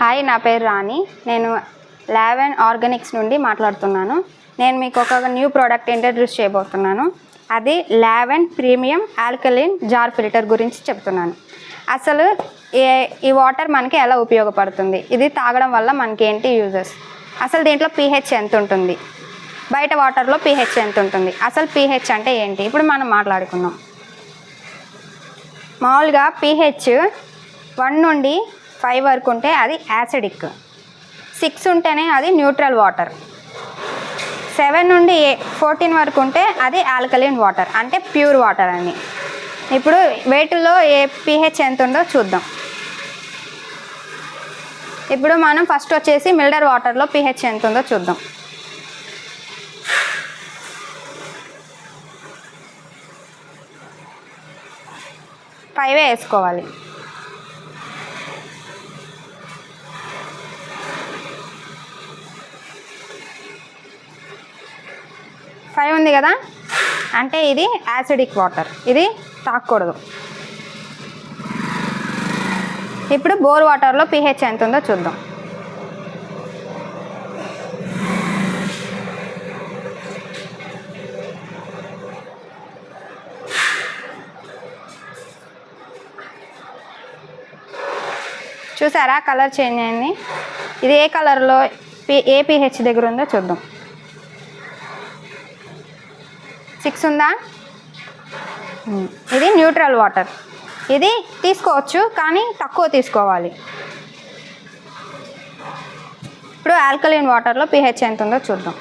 Hi నా పేరు రాణి. నేను లావెన్ ఆర్గానిక్స్ నుండి మాట్లాడుతున్నాను. నేను మీకు ఒక న్యూ ప్రోడక్ట్ ఇంట్రడ్యూస్ చేయబోతున్నాను. అది Laven premium alkaline jar filter గురించి చెప్తున్నాను. అసలు ఏ ఈ వాటర్ మనకి ఎలా ఉపయోగపడుతుంది? ఇది తాగడం వల్ల మనకి ఏంటి యూజెస్? అసలు దీంట్లో పీహెచ్ ఎంత ఉంటుంది? బయట వాటర్లో పీహెచ్ ఎంత ఉంటుంది? అసలు పీహెచ్ అంటే ఏంటి? ఇప్పుడు మనం మాట్లాడుకుందాం. మామూలుగా పీహెచ్ వన్ నుండి ఫైవ్ వరకు ఉంటే అది యాసిడిక్. సిక్స్ ఉంటేనే అది న్యూట్రల్ వాటర్. సెవెన్ నుండి ఏ ఫోర్టీన్ వరకు ఉంటే అది ఆల్కలిన్ వాటర్ అంటే ప్యూర్ వాటర్ అని. ఇప్పుడు వేటిలో ఏ పీహెచ్ ఎంత ఉందో చూద్దాం. ఇప్పుడు మనం ఫస్ట్ వచ్చేసి మిల్డర్ వాటర్లో పిహెచ్ ఎంత ఉందో చూద్దాం. ఫైవే వేసుకోవాలి. ఫైవ్ ఉంది కదా? అంటే ఇది యాసిడిక్ వాటర్ ఇది తాకూడదు. ఇప్పుడు బోర్ వాటర్లో పిహెచ్ ఎంత ఉందో చూద్దాం. చూసారా? కలర్ చేంజ్ అయింది. ఇది ఏ కలర్లో పి ఏ పిహెచ్ దగ్గర ఉందో చూద్దాం. సిక్స్ ఉందా? ఇది న్యూట్రల్ వాటర్. ఇది తీసుకోవచ్చు కానీ తక్కువ తీసుకోవాలి. ఇప్పుడు ఆల్కలైన్ వాటర్లో పిహెచ్ ఎంత ఉందో చూద్దాం.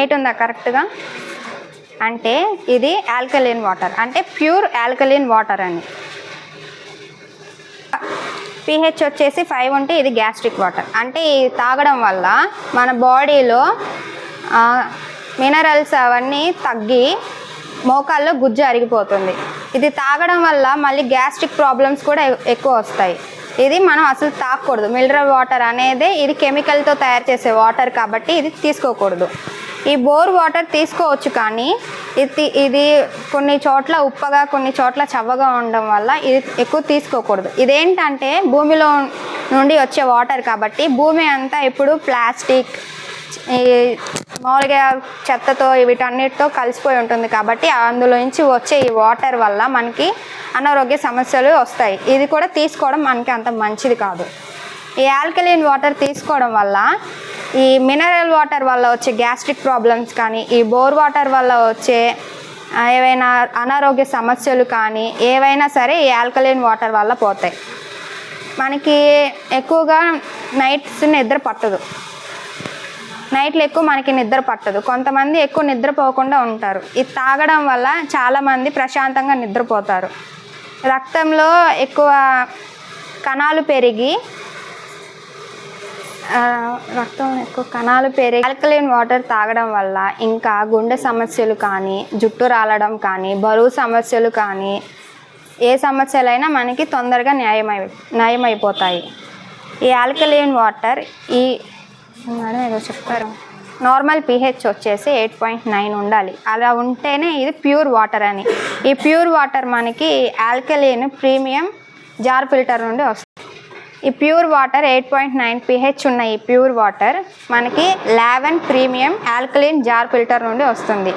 ఎయిట్ ఉందా కరెక్ట్గా అంటే ఇది ఆల్కలైన్ వాటర్ అంటే ప్యూర్ ఆల్కలైన్ వాటర్ అని. పిహెచ్ వచ్చేసి ఫైవ్ ఉంటే ఇది గ్యాస్ట్రిక్ వాటర్ అంటే ఇది తాగడం వల్ల మన బాడీలో మినరల్స్ అవన్నీ తగ్గి మోకాల్లో గుజ్జు అరిగిపోతుంది. ఇది తాగడం వల్ల మళ్ళీ గ్యాస్ట్రిక్ ప్రాబ్లమ్స్ కూడా ఎక్కువ వస్తాయి. ఇది మనం అసలు తాగకూడదు. మినరల్ వాటర్ అనేది ఇది కెమికల్తో తయారు చేసే వాటర్ కాబట్టి ఇది తీసుకోకూడదు. ఈ బోర్ వాటర్ తీసుకోవచ్చు కానీ ఇది ఇది కొన్ని చోట్ల ఉప్పగా కొన్ని చోట్ల చవ్వగా ఉండడం వల్ల ఇది ఎక్కువ తీసుకోకూడదు. ఇదేంటంటే భూమిలో నుండి వచ్చే వాటర్ కాబట్టి భూమి అంతా ఇప్పుడు ప్లాస్టిక్ ఈ మామూలుగా చెత్తతో వీటన్నిటితో కలిసిపోయి ఉంటుంది కాబట్టి అందులో నుంచి వచ్చే ఈ వాటర్ వల్ల మనకి అనారోగ్య సమస్యలు వస్తాయి. ఇది కూడా తీసుకోవడం మనకి అంత మంచిది కాదు. ఈ ఆల్కలిన్ వాటర్ తీసుకోవడం వల్ల ఈ మినరల్ వాటర్ వల్ల వచ్చే గ్యాస్ట్రిక్ ప్రాబ్లమ్స్ కానీ ఈ బోర్ వాటర్ వల్ల వచ్చే ఏవైనా అనారోగ్య సమస్యలు కానీ ఏవైనా సరే ఈ ఆల్కలైన్ వాటర్ వల్ల పోతాయి. మనకి ఎక్కువగా నైట్స్ నిద్ర పట్టదు. నైట్లు ఎక్కువ మనకి నిద్ర పట్టదు. కొంతమంది ఎక్కువ నిద్రపోకుండా ఉంటారు. ఇది తాగడం వల్ల చాలామంది ప్రశాంతంగా నిద్రపోతారు. రక్తంలో ఎక్కువ కణాలు పెరిగి రక్తం ఎక్కువ కణాలు పెరిగి ఆల్కలైన్ వాటర్ తాగడం వల్ల ఇంకా గుండె సమస్యలు కానీ జుట్టు రాలడం కానీ బరువు సమస్యలు కానీ ఏ సమస్యలైనా మనకి తొందరగా న్యాయమై న్యాయమైపోతాయి. ఈ ఆల్కలైన్ వాటర్ ఈ మేడం ఏదో చెప్తారు. నార్మల్ పిహెచ్ వచ్చేసి ఎయిట్ పాయింట్ నైన్ ఉండాలి. అలా ఉంటేనే ఇది ప్యూర్ వాటర్ అని. ఈ ప్యూర్ వాటర్ మనకి ఆల్కలీన్ ప్రీమియం జార్ ఫిల్టర్ నుండి వస్తుంది. ఈ pure water eight point nine pH ఉన్న ఈ ప్యూర్ వాటర్ మనకి eleven premium alkaline jar filter నుండి వస్తుంది.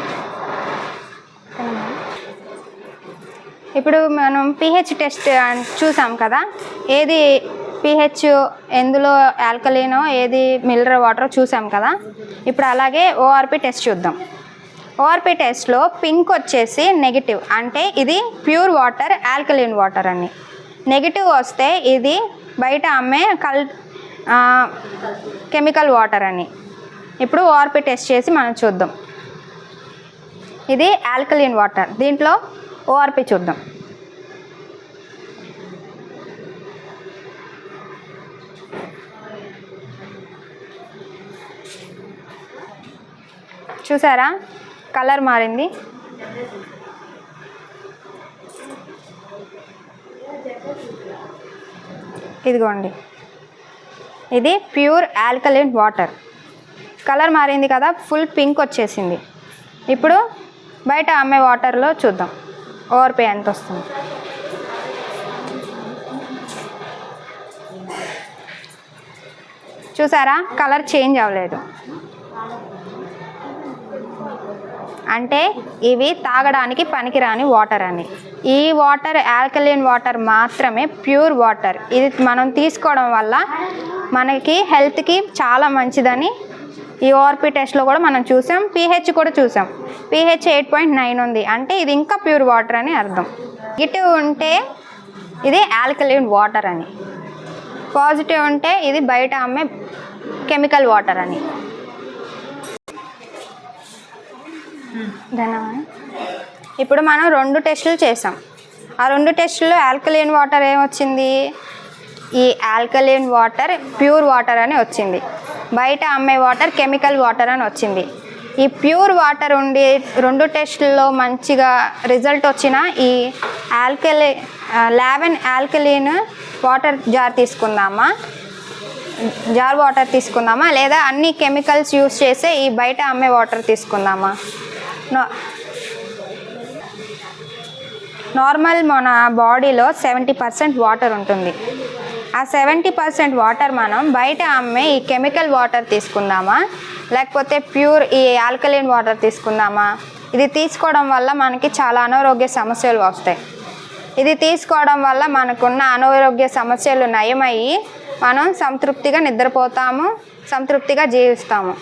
ఇప్పుడు మనం పిహెచ్ టెస్ట్ చూసాం కదా ఏది పిహెచ్ ఎందులో ఆల్కలీనో ఏది మిల్లర్ వాటర్ చూసాం కదా ఇప్పుడు అలాగే ఓఆర్పి టెస్ట్ చూద్దాం. ఓఆర్పి టెస్ట్లో పింక్ వచ్చేసి నెగిటివ్ అంటే ఇది ప్యూర్ వాటర్ ఆల్కలీన్ వాటర్ అని. నెగిటివ్ వస్తే ఇది బయట అమ్మే కల్ కెమికల్ వాటర్ అని. ఇప్పుడు ఓఆర్పి టెస్ట్ చేసి మనం చూద్దాం. ఇది ఆల్కలీన్ వాటర్. దీంట్లో ఓఆర్పి చూద్దాం. చూసారా? కలర్ మారింది. ఇదిగోండి. ఇది ప్యూర్ ఆల్కలిన్ వాటర్. కలర్ మారింది కదా ఫుల్ పింక్ వచ్చేసింది. ఇప్పుడు బయట అమ్మే వాటర్లో చూద్దాం. ఓవర్పే ఎంత వస్తుంది? చూసారా? కలర్ చేంజ్ అవ్వలేదు. అంటే ఇవి తాగడానికి పనికిరాని వాటర్ అని. ఈ వాటర్ ఆల్కలిన్ వాటర్ మాత్రమే ప్యూర్ వాటర్. ఇది మనం తీసుకోవడం వల్ల మనకి హెల్త్కి చాలా మంచిదని ఈ ఓఆర్పి టెస్ట్లో కూడా మనం చూసాం. పీహెచ్ కూడా చూసాం. పీహెచ్ ఎయిట్ పాయింట్ నైన్ ఉంది. అంటే ఇది ఇంకా ప్యూర్ వాటర్ అని అర్థం. నెగిటివ్ ఉంటే ఇది ఆల్కలిన్ వాటర్ అని. పాజిటివ్ ఉంటే ఇది బయట అమ్మే కెమికల్ వాటర్ అని. ఇప్పుడు మనం రెండు టెస్టులు చేసాం. ఆ రెండు టెస్టుల్లో ఆల్కలీన్ వాటర్ ఏమొచ్చింది? ఈ ఆల్కలీన్ వాటర్ ప్యూర్ వాటర్ అని వచ్చింది. బయట అమ్మే వాటర్ కెమికల్ వాటర్ అని వచ్చింది. ఈ ప్యూర్ వాటర్ ఉండి రెండు టెస్టుల్లో మంచిగా రిజల్ట్ వచ్చిన ఈ alkali Laven alkaline water jar తీసుకుందామా? జార్ వాటర్ తీసుకుందామా? లేదా అన్ని కెమికల్స్ యూస్ చేసే ఈ బయట అమ్మే వాటర్ తీసుకుందామా? నార్మల్ మన బాడీలో సెవెంటీ పర్సెంట్ వాటర్ ఉంటుంది. ఆ సెవెంటీ పర్సెంట్ వాటర్ మనం బయట అమ్మే ఈ కెమికల్ వాటర్ తీసుకుందామా? లేకపోతే ప్యూర్ ఈ ఆల్కలీన్ వాటర్ తీసుకుందామా? ఇది తీసుకోవడం వల్ల మనకి చాలా అనారోగ్య సమస్యలు వస్తాయి. ఇది తీసుకోవడం వల్ల మనకున్న అనారోగ్య సమస్యలు నయమయ్యి మనం సంతృప్తిగా నిద్రపోతాము సంతృప్తిగా జీవిస్తాము.